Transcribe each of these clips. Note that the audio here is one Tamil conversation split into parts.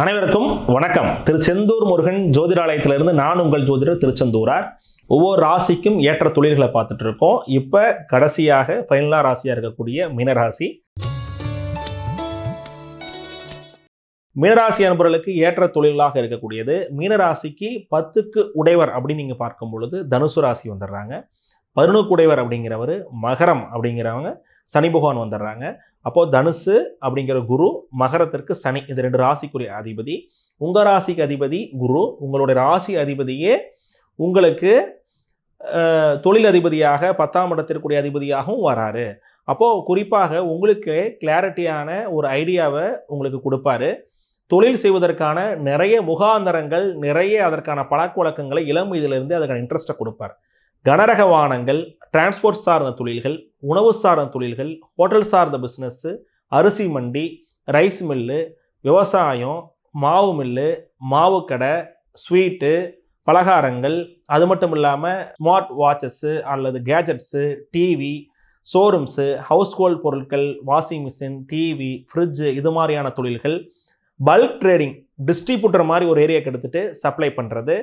அனைவருக்கும் வணக்கம். திரு செந்தூர் முருகன் ஜோதிடாலயத்திலிருந்து நான் உங்கள் ஜோதிடர் திருச்செந்தூரார் ஒவ்வொரு ராசிக்கும் ஏற்ற தொழில்களை பார்த்துட்டு இருக்கோம். இப்போ கடைசியாக ஃபைனலா ராசியாக இருக்கக்கூடிய மீனராசி. மீனராசி அன்பர்களுக்கு ஏற்ற தொழிலாக இருக்கக்கூடியது. மீனராசிக்கு பத்துக்கு உடையவர் அப்படின்னு நீங்கள் பார்க்கும் பொழுது தனுசு ராசி வந்துடுறாங்க. பதினொக்கு உடையவர் அப்படிங்கிறவர் மகரம் அப்படிங்கிறவங்க சனி பகவான் வந்துடுறாங்க. அப்போது தனுசு அப்படிங்கிற குரு மகரத்திற்கு சனி இது ரெண்டு ராசிக்குரிய அதிபதி. உங்கள் ராசிக்கு அதிபதி குரு உங்களுடைய ராசி அதிபதியே உங்களுக்கு தொழில் அதிபதியாக பத்தாம் இடத்திற்குரிய அதிபதியாகவும் வராரு. அப்போது குறிப்பாக உங்களுக்கு கிளாரிட்டியான ஒரு ஐடியாவை உங்களுக்கு கொடுப்பாரு. தொழில் செய்வதற்கான நிறைய முகாந்தரங்கள் நிறைய அதற்கான பழக்க வழக்கங்களை இளம் வயதிலிருந்து அதற்கான இன்ட்ரெஸ்ட்டை கொடுப்பார். கனரக வாகனங்கள் டிரான்ஸ்போர்ட் சார்ந்த தொழில்கள் உணவு சார்ந்த தொழில்கள் ஹோட்டல் சார்ந்த பிஸ்னஸ்ஸு அரிசி மண்டி ரைஸ் மில்லு விவசாயம் மாவு மில்லு மாவு கடை ஸ்வீட்டு பலகாரங்கள் அது மட்டும் இல்லாமல் ஸ்மார்ட் வாட்சஸ்ஸு அல்லது gadgets TV showrooms household பொருட்கள் வாஷிங் மிஷின் டிவி ஃப்ரிட்ஜு இது மாதிரியான தொழில்கள். பல்க் ட்ரேடிங் டிஸ்ட்ரிபியூட்டர் மாதிரி ஒரு ஏரியாவுக்கு எடுத்துகிட்டு சப்ளை பண்ணுறது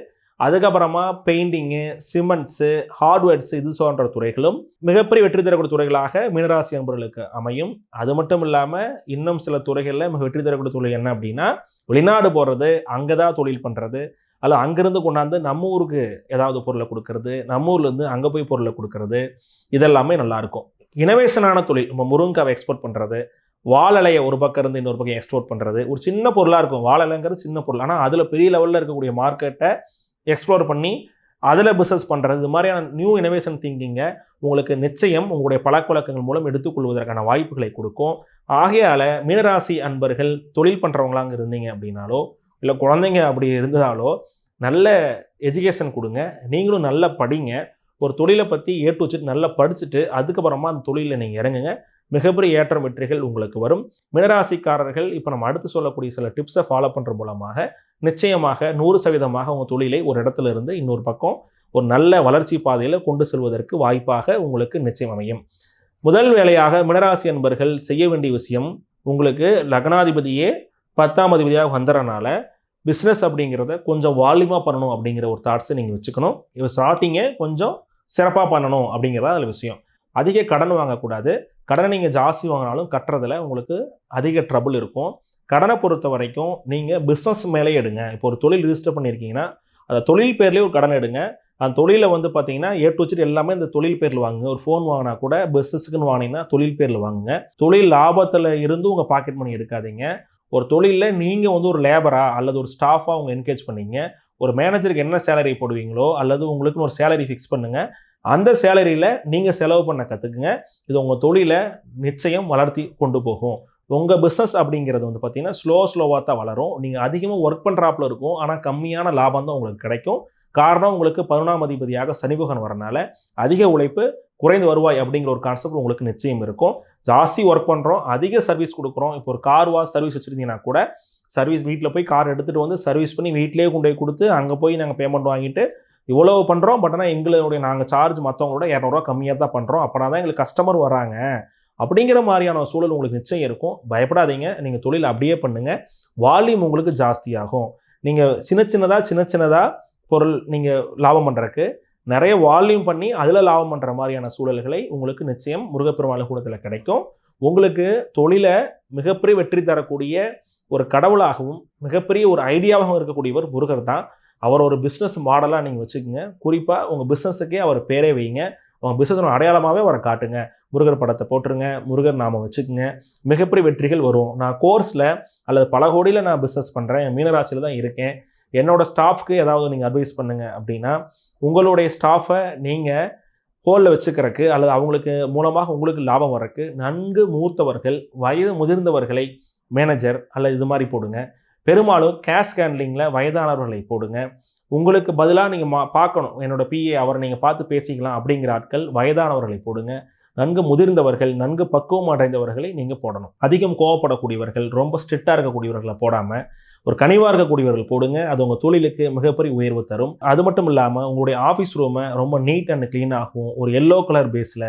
அதுக்கப்புறமா பெயிண்டிங்கு சிமெண்ட்ஸு ஹார்ட்வேர்ட்ஸு இது போன்ற துறைகளும் மிகப்பெரிய வெற்றி தரக்கூடிய துறைகளாக மீனராசி அன்பர்களுக்கு அமையும். அது மட்டும் இல்லாமல் இன்னும் சில துறைகளில் மிக வெற்றி தரக்கூடிய தொழில் என்ன அப்படின்னா வெளிநாடு போகிறது அங்கே தான் தொழில் பண்ணுறது அல்ல அங்கேருந்து கொண்டாந்து நம்ம ஊருக்கு ஏதாவது பொருளை கொடுக்கறது நம்ம ஊர்லேருந்து அங்கே போய் பொருளை கொடுக்கறது இதெல்லாமே நல்லாயிருக்கும் இனோவேஷனான தொழில் நம்ம முருங்காவை எக்ஸ்போர்ட் பண்ணுறது வாழலையை ஒரு பக்கம் இருந்து இன்னொரு பக்கம் எக்ஸ்போர்ட் பண்ணுறது ஒரு சின்ன பொருளாக இருக்கும். வாழலைங்கிறது சின்ன பொருள். ஆனால் அதில் பெரிய லெவலில் இருக்கக்கூடிய மார்க்கெட்டை எக்ஸ்ப்ளோர் பண்ணி அதில் பிஸ்னஸ் பண்ணுறது இது மாதிரியான நியூ இனோவேஷன் திங்கிங்கை உங்களுக்கு நிச்சயம் உங்களுடைய பழக்கவழக்கங்கள் மூலம் எடுத்துக்கொள்வதற்கான வாய்ப்புகளை கொடுக்கும். ஆகையால் மீனராசி அன்பர்கள் தொழில் பண்ணுறவங்களாங்க இருந்தீங்க அப்படின்னாலோ இல்லை குழந்தைங்க அப்படி இருந்ததாலோ நல்ல எஜுகேஷன் கொடுங்க. நீங்களும் நல்லா படிங்க. ஒரு தொழிலை பற்றி ஏட்டு வச்சுட்டு நல்லா படிச்சுட்டு அதுக்கப்புறமா அந்த தொழிலில் நீங்கள் இறங்குங்க. மிகப்பெரிய ஏற்றம் வெற்றிகள் உங்களுக்கு வரும். மினராசிக்காரர்கள் இப்போ நம்ம அடுத்து சொல்லக்கூடிய சில டிப்ஸை ஃபாலோ பண்ணுற மூலமாக நிச்சயமாக நூறு சதவீதமாக உங்கள் தொழிலை ஒரு இடத்துல இருந்து இன்னொரு பக்கம் ஒரு நல்ல வளர்ச்சி பாதையில் கொண்டு செல்வதற்கு வாய்ப்பாக உங்களுக்கு நிச்சயம் அமையும். முதல் வேலையாக மினராசி அன்பர்கள் செய்ய வேண்டிய விஷயம் உங்களுக்கு லக்னாதிபதியே பத்தாம் அதிபதியாக வந்துறனால பிஸ்னஸ் அப்படிங்கிறத கொஞ்சம் வால்யூமாக பண்ணணும் அப்படிங்கிற ஒரு தாட்ஸை நீங்கள் வச்சுக்கணும். இவர் ஸ்டார்டிங்கை கொஞ்சம் சிறப்பாக பண்ணணும் அப்படிங்கிறதா அதில் விஷயம். அதிக கடன் வாங்கக்கூடாது. கடனை நீங்கள் ஜாஸ்தி வாங்கினாலும் கட்டுறதுல உங்களுக்கு அதிக ட்ரபுள் இருக்கும். கடனை பொறுத்த வரைக்கும் நீங்கள் பிஸ்னஸ் மேலே எடுங்க. இப்போ ஒரு தொழில் ரிஜிஸ்டர் பண்ணியிருக்கீங்கன்னா அந்த தொழில் பேர்லேயே ஒரு கடன் எடுங்க. அந்த தொழிலில் வந்து பார்த்தீங்கன்னா ஏ டு வச்சுட்டு எல்லாமே இந்த தொழில் பேரில் வாங்குங்க. ஒரு ஃபோன் வாங்கினா கூட பிஸ்னஸுக்குன்னு வாங்கினீங்கன்னா தொழில் பேரில் வாங்குங்க. தொழில் லாபத்தில் இருந்து உங்கள் பாக்கெட் மணி எடுக்காதீங்க. ஒரு தொழிலில் நீங்கள் வந்து ஒரு லேபராக அல்லது ஒரு ஸ்டாஃபாக அவங்க என்கேஜ் பண்ணீங்க. ஒரு மேனேஜருக்கு என்ன சேலரி போடுவீங்களோ அல்லது உங்களுக்குன்னு ஒரு சேலரி ஃபிக்ஸ் பண்ணுங்கள் அந்த சேலரியில் நீங்கள் செலவு பண்ண கற்றுக்குங்க இது உங்கள் தொழிலை நிச்சயம் வளர்த்தி கொண்டு போகும். உங்கள் பிஸ்னஸ் அப்படிங்கிறது வந்து பார்த்தீங்கன்னா ஸ்லோ ஸ்லோவாக தான் வளரும். நீங்கள் அதிகமாக ஒர்க் பண்ணுறாப்புல இருக்கும். ஆனால் கம்மியான லாபம் தான் உங்களுக்கு கிடைக்கும். காரணம் உங்களுக்கு பதினொன்றாம் அதிபதியாக சனிபகன் வரனால அதிக உழைப்பு குறைந்த வருவாய் அப்படிங்கிற ஒரு கான்செப்ட் உங்களுக்கு நிச்சயம் இருக்கும். ஜாஸ்தி ஒர்க் பண்ணுறோம் அதிக சர்வீஸ் கொடுக்குறோம். இப்போ ஒரு கார் வாஷ் சர்வீஸ் வச்சுருந்தீங்கன்னா கூட சர்வீஸ் வீட்டில் போய் கார் எடுத்துகிட்டு வந்து சர்வீஸ் பண்ணி வீட்டிலேயே கொண்டு போய் கொடுத்து அங்கே போய் நாங்கள் பேமெண்ட் வாங்கிட்டு இவ்வளவு பண்ணுறோம் பட் ஆனால் எங்களுடைய நாங்கள் சார்ஜ் மற்றவங்களோட இரநூறுவா கம்மியாக தான் பண்ணுறோம் அப்படின்னா தான் எங்களுக்கு கஸ்டமர் வராங்க. அப்படிங்கிற மாதிரியான சூழல் உங்களுக்கு நிச்சயம் இருக்கும். பயப்படாதீங்க. நீங்கள் தொழில் அப்படியே பண்ணுங்கள் வால்யூம் உங்களுக்கு ஜாஸ்தியாகும். நீங்கள் சின்ன சின்னதாக சின்ன சின்னதாக பொருள் நீங்கள் லாபம் பண்ணுறக்கு நிறைய வால்யூம் பண்ணி அதில் லாபம் பண்ணுற மாதிரியான சூழல்களை உங்களுக்கு நிச்சயம் முருகப்பெருமாள் கூடத்தில் கிடைக்கும். உங்களுக்கு தொழிலை மிகப்பெரிய வெற்றி தரக்கூடிய ஒரு கடவுளாகவும் மிகப்பெரிய ஒரு ஐடியாவாகவும் இருக்கக்கூடியவர் முருகர் தான் அவர் ஒரு பிஸ்னஸ் மாடலாக நீங்கள் வச்சுக்கோங்க. குறிப்பாக உங்கள் பிஸ்னஸுக்கே அவர் பேரே வைங்க. உங்கள் பிஸ்னஸோட அடையாளமாகவே அவரை காட்டுங்க. முருகர் படத்தை போட்டுருங்க. முருகர் நாம வச்சுக்கோங்க. மிகப்பெரிய வெற்றிகள் வரும். நான் கோர்ஸில் அல்லது பல கோடியில் நான் பிஸ்னஸ் பண்ணுறேன் மீனராசியில் தான் இருக்கேன். என்னோட ஸ்டாஃப்க்கு ஏதாவது நீங்கள் அட்வைஸ் பண்ணுங்கள் அப்படின்னா உங்களுடைய ஸ்டாஃபை நீங்கள் ஹோலில் வச்சுக்கிறக்கு அல்லது அவங்களுக்கு மூலமாக உங்களுக்கு லாபம் வரக்கு நன்கு மூத்தவர்கள் வயது முதிர்ந்தவர்களை மேனேஜர் அல்லது இது மாதிரி போடுங்க. பெரும்பாலும் கேஷ் ஹேண்ட்லிங்கில் வயதானவர்களை போடுங்க. உங்களுக்கு பதிலாக நீங்கள் மா பார்க்கணும். என்னோட பிஏ அவரை நீங்கள் பார்த்து பேசிக்கலாம் அப்படிங்கிற ஆட்கள் வயதானவர்களை போடுங்க. நன்கு முதிர்ந்தவர்கள் நன்கு பக்குவம் அடைந்தவர்களை நீங்கள் போடணும். அதிகம் கோவப்படக்கூடியவர்கள் ரொம்ப ஸ்ட்ரிக்டாக இருக்கக்கூடியவர்களை போடாமல் ஒரு கனிவாக இருக்கக்கூடியவர்கள் போடுங்க. அது உங்கள் தொழிலுக்கு மிகப்பெரிய உயர்வு தரும். அது மட்டும் இல்லாமல் உங்களுடைய ஆஃபீஸ் ரூமை ரொம்ப நீட் அண்ட் க்ளீன் ஆகும் ஒரு எல்லோ கலர் பேஸில்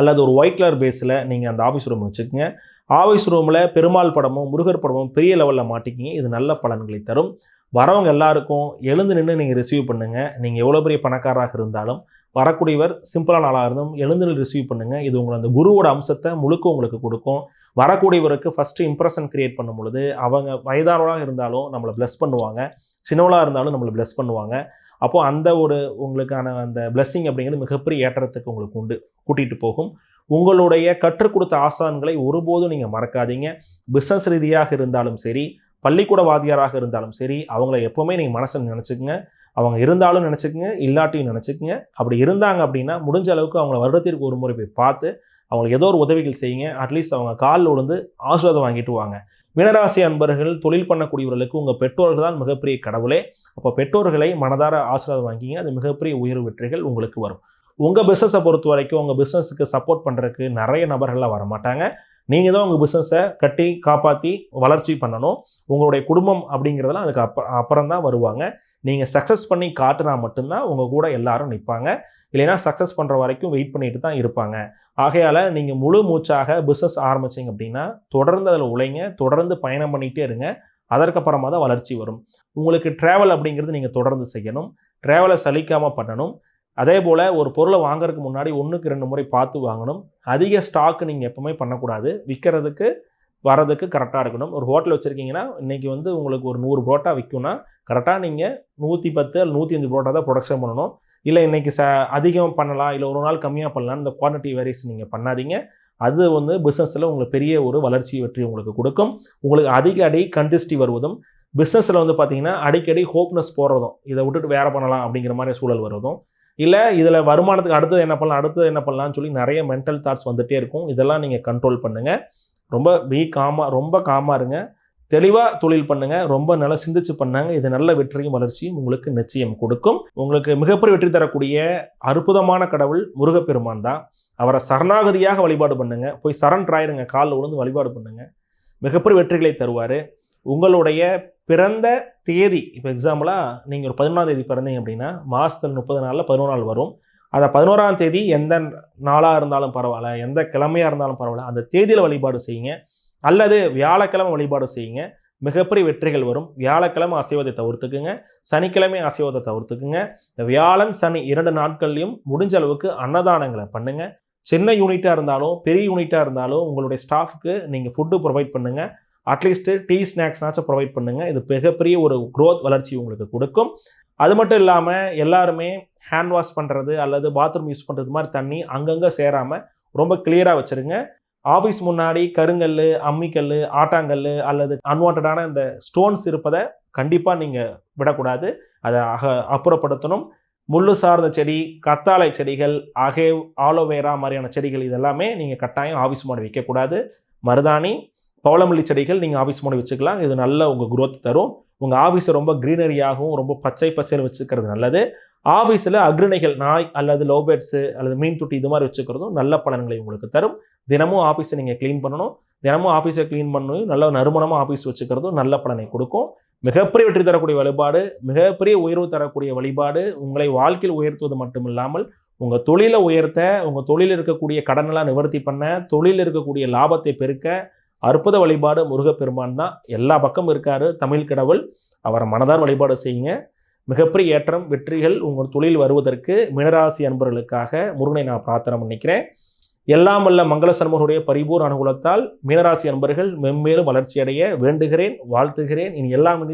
அல்லது ஒரு ஒயிட் கலர் பேஸில் நீங்கள் அந்த ஆஃபீஸ் ரூம் வச்சுக்கோங்க. ஆஃபீஸ் ரூமில் பெருமாள் படமும் முருகர் படமும் பெரிய லெவலில் மாட்டிக்கிங்க. இது நல்ல பலன்களை தரும். வரவங்க எல்லாருக்கும் எழுந்து நின்று நீங்கள் ரிசீவ் பண்ணுங்கள் நீங்கள் எவ்வளோ பெரிய பணக்காரராக இருந்தாலும் வரக்கூடியவர் சிம்பிளான ஆளாக இருந்தும் எழுந்து நின்று ரிசீவ் பண்ணுங்கள் இது உங்களை அந்த குருவோட அம்சத்தை முழுக்க உங்களுக்கு கொடுக்கும். வரக்கூடியவருக்கு ஃபஸ்ட்டு இம்ப்ரெஷன் கிரியேட் பண்ணும் பொழுது அவங்க வயதானவராக இருந்தாலும் நம்மளை ப்ளஸ் பண்ணுவாங்க. சின்னவளாக இருந்தாலும் நம்மளை ப்ளஸ் பண்ணுவாங்க. அப்போது அந்த ஒரு உங்களுக்கான அந்த பிளஸ்ஸிங் அப்படிங்கிறது மிகப்பெரிய ஏற்றத்துக்கு உங்களுக்கு உண்டு. கூட்டிகிட்டு போகும். உங்களுடைய கற்றுக் கொடுத்த ஆசான்களை ஒருபோதும் நீங்கள் மறக்காதீங்க. பிஸ்னஸ் ரீதியாக இருந்தாலும் சரி பள்ளிக்கூட வாதியாராக இருந்தாலும் சரி அவங்கள எப்போவுமே நீங்கள் மனசில் நினச்சிக்கங்க. அவங்க இருந்தாலும் நினச்சிக்கங்க இல்லாட்டியும் நினச்சிக்கங்க. அப்படி இருந்தாங்க அப்படின்னா முடிஞ்ச அளவுக்கு அவங்கள வருடத்திற்கு ஒரு முறை போய் பார்த்து அவங்களுக்கு ஏதோ ஒரு உதவிகள் செய்யுங்க. அட்லீஸ்ட் அவங்க காலில் விழுந்து ஆசீர்வாதம் வாங்கிட்டு வாங்க. மீனராசி அன்பர்கள் தொழில் பண்ணக்கூடியவர்களுக்கு உங்கள் பெற்றோர்கள் தான் மிகப்பெரிய கடவுளே. அப்போ பெற்றோர்களை மனதார ஆசீர்வாதம் வாங்கிங்க அது மிகப்பெரிய உயர்வு வெற்றிகள் உங்களுக்கு வரும். உங்கள் பிஸ்னஸை பொறுத்த வரைக்கும் உங்கள் பிஸ்னஸுக்கு சப்போர்ட் பண்ணுறதுக்கு நிறைய நபர்கள்லாம் வர மாட்டாங்க நீங்கள் தான் உங்கள் பிஸ்னஸை கட்டி காப்பாற்றி வளர்ச்சி பண்ணணும். உங்களுடைய குடும்பம் அப்படிங்கிறதெல்லாம் அதுக்கு அப்ப அப்புறம் தான் வருவாங்க. நீங்கள் சக்ஸஸ் பண்ணி காட்டுனா மட்டும்தான் உங்கள் கூட எல்லாரும் நிற்பாங்க இல்லைன்னா சக்ஸஸ் பண்ணுற வரைக்கும் வெயிட் பண்ணிட்டு தான் இருப்பாங்க. ஆகையால் நீங்கள் முழு மூச்சாக பிஸ்னஸ் ஆரம்பிச்சிங்க அப்படின்னா தொடர்ந்து அதில் உழைங்க தொடர்ந்து பயணம் பண்ணிகிட்டே இருங்க. அதற்கப்புறமா தான் வளர்ச்சி வரும். உங்களுக்கு ட்ராவல் அப்படிங்கிறது நீங்கள் தொடர்ந்து செய்யணும். ட்ராவலை சலிக்காமல் பண்ணணும். அதே போல் ஒரு பொருளை வாங்குறதுக்கு முன்னாடி ஒன்றுக்கு ரெண்டு முறை பார்த்து வாங்கணும். அதிக ஸ்டாக் நீங்கள் எப்போவுமே பண்ணக்கூடாது. விற்கிறதுக்கு வரதுக்கு கரெக்டாக இருக்கணும். ஒரு ஹோட்டல் வச்சுருக்கீங்கன்னா இன்றைக்கி வந்து உங்களுக்கு ஒரு நூறு புரோட்டா விற்கும்னா கரெக்டாக நீங்கள் நூற்றி பத்து அல்ல நூற்றி அஞ்சு புரோட்டா தான் ப்ரொடக்ஷன் பண்ணணும். இல்லை இன்றைக்கி ச அதிகம் பண்ணலாம் இல்லை ஒரு நாள் கம்மியாக பண்ணலாம் இந்த குவான்டிட்டி வேரியேஷன் நீங்கள் பண்ணாதீங்க. அது வந்து பிஸ்னஸில் உங்களுக்கு பெரிய ஒரு வளர்ச்சி வெற்றி உங்களுக்கு கொடுக்கும். உங்களுக்கு அதிக அடி கண்டிஸ்டி வருவதும் பிஸ்னஸில் வந்து பார்த்தீங்கன்னா அடிக்கடி ஹோப்னஸ் போடுறதும் இதை விட்டுட்டு வேறு பண்ணலாம் அப்படிங்கிற மாதிரி சூழல் வருவதும் இல்லை இதில் வருமானத்துக்கு அடுத்தது என்ன பண்ணலாம் அடுத்தது என்ன பண்ணலாம்னு சொல்லி நிறைய மென்டல் தாட்ஸ் வந்துகிட்டே இருக்கும். இதெல்லாம் நீங்கள் கண்ட்ரோல் பண்ணுங்கள் ரொம்ப பி காமாக ரொம்ப காமாக இருங்க. தெளிவாக தொழில் பண்ணுங்கள் ரொம்ப நல்லா சிந்திச்சு பண்ணாங்க. இது நல்ல வெற்றியும் வளர்ச்சியும் உங்களுக்கு நிச்சயம் கொடுக்கும். உங்களுக்கு மிகப்பெரிய வெற்றி தரக்கூடிய அற்புதமான கடவுள் முருகப்பெருமான் தான். அவரை சரணாகதியாக வழிபாடு பண்ணுங்க. போய் சரண் ஆயிருங்க காலில் விழுந்து வழிபாடு பண்ணுங்க. மிகப்பெரிய வெற்றிகளை தருவார். உங்களுடைய பிறந்த தேதி இப்போ எக்ஸாம்பிளாக நீங்கள் ஒரு பதினொன்றாம் தேதி பிறந்தீங்க அப்படின்னா மாதத்தில் முப்பது நாளில் பதினோரு நாள் வரும். அதை பதினோராம் தேதி எந்த நாளாக இருந்தாலும் பரவாயில்ல எந்த கிழமையாக இருந்தாலும் பரவாயில்ல அந்த தேதியில் வழிபாடு செய்யுங்க. அல்லது வியாழக்கிழமை வழிபாடு செய்யுங்க. மிகப்பெரிய வெற்றிகள் வரும். வியாழக்கிழமை அசைவதை தவிர்த்துக்குங்க. சனிக்கிழமை அசைவதை தவிர்த்துக்குங்க. வியாழன் சனி இரண்டு நாட்கள்லையும் முடிஞ்ச அளவுக்கு அன்னதானங்களை பண்ணுங்கள் சின்ன யூனிட்டாக இருந்தாலும் பெரிய யூனிட்டாக இருந்தாலும் உங்களுடைய ஸ்டாஃப்க்கு நீங்கள் ஃபுட்டு ப்ரொவைட் பண்ணுங்கள் அட்லீஸ்ட் டீ ஸ்நாக்ஸ்னாச்சும் ப்ரொவைட் பண்ணுங்க. இது மிகப்பெரிய ஒரு க்ரோத் வளர்ச்சி உங்களுக்கு கொடுக்கும். அது மட்டும் இல்லாமல் எல்லாருமே ஹேண்ட் வாஷ் பண்ணுறது அல்லது பாத்ரூம் யூஸ் பண்ணுறது மாதிரி தண்ணி அங்கங்கே சேராமல் ரொம்ப கிளியராக வச்சுருங்க. ஆஃபீஸ் முன்னாடி கருங்கல் அம்மிக்கல் ஆட்டாங்கல் அல்லது அன்வான்டான இந்த ஸ்டோன்ஸ் இருப்பதை கண்டிப்பாக நீங்கள் விடக்கூடாது. அதை அக அப்புறப்படுத்தணும். முள்ளு சார்ந்த செடி கத்தாழை செடிகள் அகேவ் ஆலோவேரா மாதிரியான செடிகள் இதெல்லாமே நீங்கள் கட்டாயம் ஆஃபீஸ் முன்னாடி வைக்கக்கூடாது. மருதாணி பவளமல்லி செடிகள் நீங்கள் ஆஃபீஸ் மூணு வச்சுக்கலாம். இது நல்ல உங்கள் குரோத் தரும். உங்கள் ஆஃபீஸை ரொம்ப க்ரீனரியாகவும் ரொம்ப பச்சை பசேல் வச்சுக்கிறது நல்லது. ஆஃபீஸில் அக்ரிணைகள் நாய் அல்லது லோபேட்ஸு அல்லது மீன் தொட்டி இது மாதிரி வச்சுக்கிறதும் நல்ல பலன்களை உங்களுக்கு தரும். தினமும் ஆஃபீஸை நீங்கள் க்ளீன் பண்ணணும். தினமும் ஆஃபீஸை க்ளீன் பண்ணணும் நல்ல நறுமணமாக ஆஃபீஸ் வச்சுக்கிறதும் நல்ல பலனை கொடுக்கும். மிகப்பெரிய வெற்றி தரக்கூடிய வழிபாடு மிகப்பெரிய உயர்வு தரக்கூடிய வழிபாடு உங்களை வாழ்க்கையில் உயர்த்துவது மட்டும் இல்லாமல் உங்கள் தொழிலை உயர்த்த உங்கள் தொழிலில் இருக்கக்கூடிய கடனெல்லாம் நிவர்த்தி பண்ண தொழிலில் இருக்கக்கூடிய லாபத்தை பெருக்க அற்புத வழிபாடு முருகப்பெருமான் தான் எல்லா பக்கம் இருக்கார். தமிழ் கடவுள் அவரை மனதார் வழிபாடு செய்யுங்க. மிகப்பெரிய ஏற்றம் வெற்றிகள் உங்கள் தொழில் வருவதற்கு மினராசி அன்பர்களுக்காக முருகனை நான் பிரார்த்தனை பண்ணிக்கிறேன். எல்லாம் வல்ல மங்கள சண்முகனுடைய பரிபூர் அனுகூலத்தால் மீனராசி அன்பர்கள் மென்மேலும் வளர்ச்சியடைய வேண்டுகிறேன் வாழ்த்துகிறேன். இனி எல்லாம் இனிதே